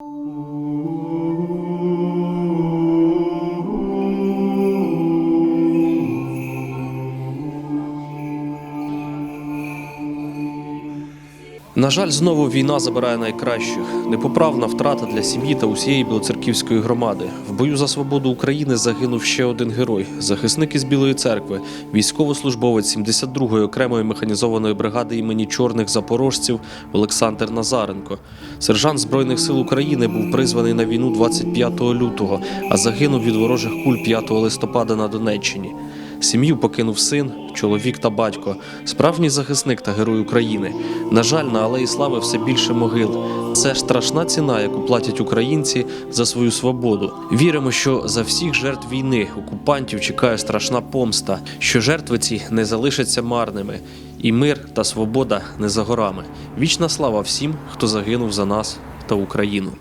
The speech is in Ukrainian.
Ooh. На жаль, знову війна забирає найкращих. Непоправна втрата для сім'ї та усієї білоцерківської громади. В бою за свободу України загинув ще один герой захисник із Білої церкви, військовослужбовець 72-ї окремої механізованої бригади імені чорних запорожців Олександр Назаренко. Сержант Збройних сил України був призваний на війну 25 лютого, а загинув від ворожих куль 5 листопада на Донеччині. Сім'ю покинув син, чоловік та батько, справжній захисник та герой України. На жаль, на алеї слави все більше могил. Це страшна ціна, яку платять українці за свою свободу. Віримо, що за всіх жертв війни окупантів чекає страшна помста, що жертви ці не залишаться марними, і мир та свобода не за горами. Вічна слава всім, хто загинув за нас та Україну.